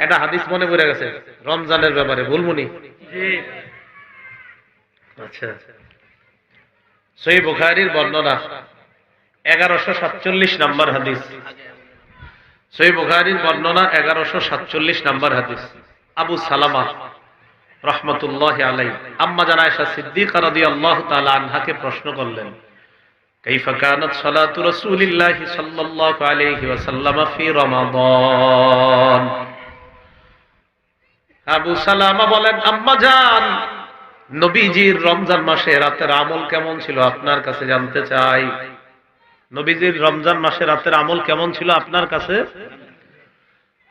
একটা হাদিস মনে পড়ে গেছে রমজানের ব্যাপারে ভুলমুনি আচ্ছা সই বুখারির বর্ণনা এগারোশো সাতচল্লিশ নাম্বার হাদিস সই বুখারির বর্ণনা এগারোশো সাতচল্লিশ নাম্বার হাদিস আবু সালামা রহমতুল্লাহ আলাই আম্মা জান আয়েশা সিদ্দিক রাদিয়াল্লাহু তাআলা আনহাকে প্রশ্ন করলেন كيف كانت صلاة رسول الله صلى الله عليه وسلم في رمضان আবু সালামা বলেন, আম্মা জান নবীজির রমজান মাসে রাতের আমল কেমন ছিল আপনার কাছে জানতে চাই। নবীজির রমজান মাসে রাতের আমল কেমন ছিল আপনার কাছে?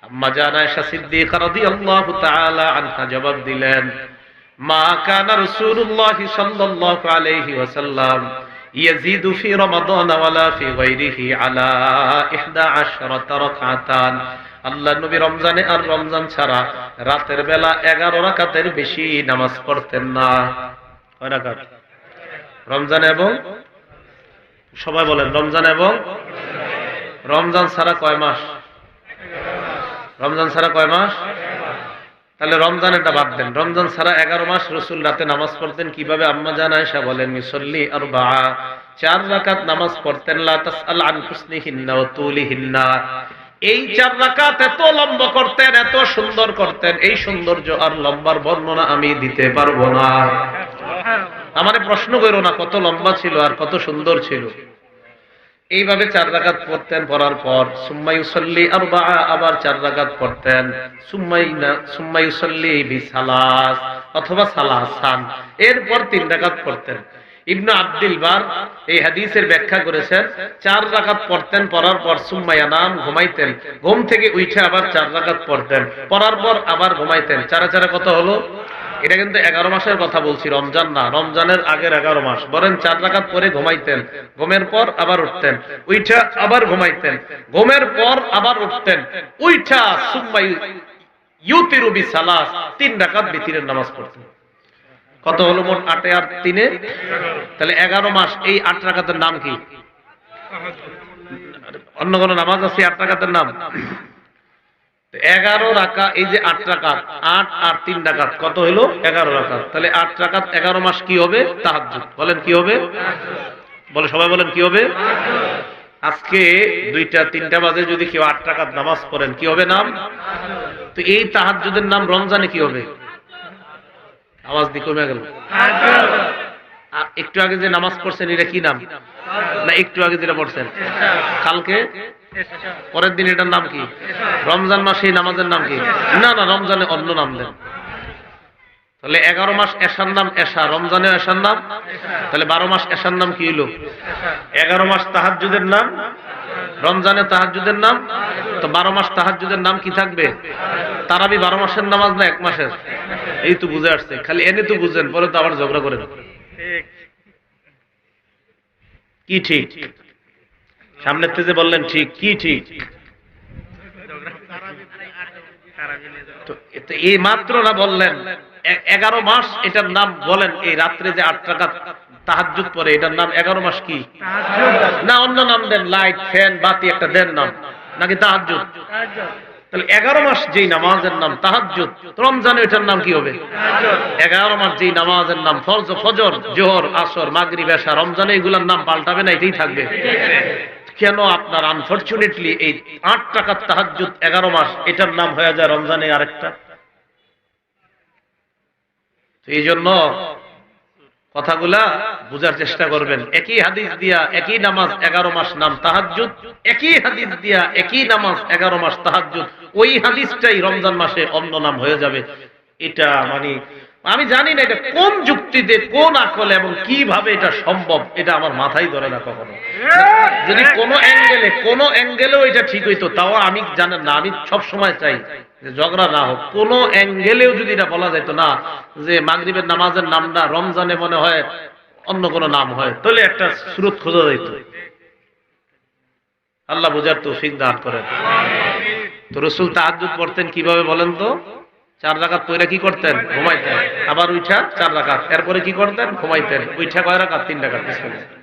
আম্মা জান আয়েশা সিদ্দিকা রাদিয়াল্লাহু তাআলা আনহা জবাব দিলেন, মা কানা রাসূলুল্লাহ সাল্লাল্লাহু আলাইহি ওয়াসাল্লাম ইয়াজিদু ফি রমাদান ওয়ালা ফি গায়রিহি আলা 11 রাকাতান। আল্লাহ নবী রমজানে আর রমজান ছাড়া রাতের বেলা 11 রাকাতের বেশি নামাজ পড়তেন না। রমজান এবং? সবাই বলেন, রমজান এবং? রমজান ছাড়া কয় মাস? রমজান ছাড়া কয় মাস? তাহলে রমজান এটা বাদ দেন। রমজান ছাড়া এগারো মাস রসুল রাতে নামাজ পড়তেন কীভাবে? আম্মা জান আয়েশা বলেন মিসল্লি আর বা চার রাকাত নামাজ পড়তেন, লা তাসআল আন হুসনিহিন্না ওয়া তুলিহিন্না। এই চার রাকাত এত লম্বা করতেন, এত সুন্দর করতেন, এই সৌন্দর্য আর লম্বার বর্ণনা আমি দিতে পারব না। আমারে প্রশ্ন করো না, কত লম্বা ছিল আর কত সুন্দর ছিল। এইভাবে চার রাকাত পড়তেন, পড়ার পর সুম্মাইউসল্লি আর আবার চার রাকাত পড়তেন, সুম্মাই সুম্মাইনা সুম্মাইউসল্লি বিসালাস অথবা সালাসান, এরপর তিন রাকাত পড়তেন। ইবনু আব্দুল বার এই হাদিসের ব্যাখ্যা করেছেন, চার রাকাত পড়তেন, পড়ার পর সুম্মাইয়া নাম ঘুমাইতেন, ঘুম থেকে উঠে আবার চার রাকাত পড়তেন, পড়ার পর আবার ঘুমাইতেন। চারা চারা কত হলো? এটা কিন্তু এগারো মাসের কথা বলছি, রমজান না, রমজানের আগের এগারো মাস। বলেন চার রাকাত পরে ঘুমাইতেন, ঘুমের পর আবার উঠতেন, উইঠা আবার ঘুমাইতেন, ঘুমের পর আবার উঠতেন, উইঠা সুম্মাই ইউতিরুবি সালাস তিন রাকাত বিতিরের নামাজ পড়তেন। কত হলো মোট আটে আর তিনে? তাহলে এগারো মাস, এই আট রাকাতের নাম কি? অন্য কোন নামাজ আছে আট রাকাতের নাম? এগারো রাকা, এই যে আট রাকাত, আট আর তিন রাকাত, কত হলো এগারো রাকাত। তাহলে আট রাকাত এগারো মাস কি হবে? তাহাজ্জুদ। বলেন কি হবে? বলে সবাই বলেন কি হবে? আজকে দুইটা, তিনটা বাজে যদি কেউ আট টাকার নামাজ পড়েন, কি হবে নাম? তো এই তাহাজ্জুদের নাম রমজানে কি হবে? আওয়াজ দিয়ে কমে গেল। একটু আগে যে নামাজ পড়ছেন, এটা কি নাম? না, একটু আগে যেটা পড়ছেন। কালকে? পরের দিন এটার নাম কি? রমজান মাস এই নামাজের নাম কি? না না, রমজানে অন্য নাম দেন। তাহলে এগারো মাস এশার নাম এশা রমজানে এশার নাম? তাহলে বারো মাস এশার নাম কি হইল? এগারো মাস তাহাজুদের নাম? রমজানে তাহাজুদের নাম? তো বারো মাস তাহাজুদের নাম কি থাকবে? তারাবি বারো মাসের নামাজ না এক মাসের? এই তো বুঝে আসছে, খালি এনে তো বুঝেন, পরে তো আবার ঝগড়া করেন। কি ঠিক? সামনের থেকে বললেন ঠিক, কি ঠিক? এই মাত্র না বললেন। এগারো মাস এটার নাম বলেন, এই রাত্রে যে আট টাকা তাহাজুদ পরে এটার নাম এগারো মাস কি? না, অন্য নাম দেন, লাইট, ফ্যান, বাতি, একটা দেন নাম, নাকি তাহাজুদ তাহলে এগারো মাস যেই নামাজের নাম তাহাজুদ রমজানে এটার নাম কি হবে? এগারো মাস যেই নামাজের নাম, ফরজ, ফজর, জোহর, আসর মাগরি বেশা রমজানে এগুলোর নাম পাল্টাবে না, এটাই থাকবে। কেন আপনার আনফরচুনেটলি এই আট টাকার তাহাজুদ এগারো মাস, এটার নাম হয়ে যায় রমজানে আরেকটা? এই জন্য কথাগুলা বুঝার চেষ্টা করবেন। একই হাদিস দিয়া একই নামাজ এগারো মাস নাম তাহাজুদ একই হাদিস দিয়া একই নামাজ এগারো মাস তাহাজুদ ওই হাদিসটাই রমজান মাসে অন্য নাম হয়ে যাবে। এটা মানে আমি জানি না এটা কোন যুক্তিতে, কোন আকলে এবং কীভাবে এটা সম্ভব, এটা আমার মাথায় ধরে না কখনো। যদি কোনো অ্যাঙ্গেলে, কোনো অ্যাঙ্গেলেও এটা ঠিক হইতো, তাও আমি জানেন না, আমি সব সময় চাই যে ঝগড়া না হোক। কোনো অ্যাঙ্গেলেও যদি এটা বলা যাইতো না যে মাগরিবের নামাজের নামটা রমজানে মনে হয় অন্য কোনো নাম হয়, তাহলে একটা স্রোত খোঁজা যাইতো। আল্লাহ বুঝার তৌফিক দান করেন। তো রসুল তাহাজ্জুদ পড়তেন কীভাবে বলেন তো? চার রাকাত পয়রা কি করতেন? ঘুমাইতেন। আবার উঠা চার রাকাত। এরপরে কি করতেন? ঘুমাইতেন। উঠা কয় রাকাত? তিন রাকাত।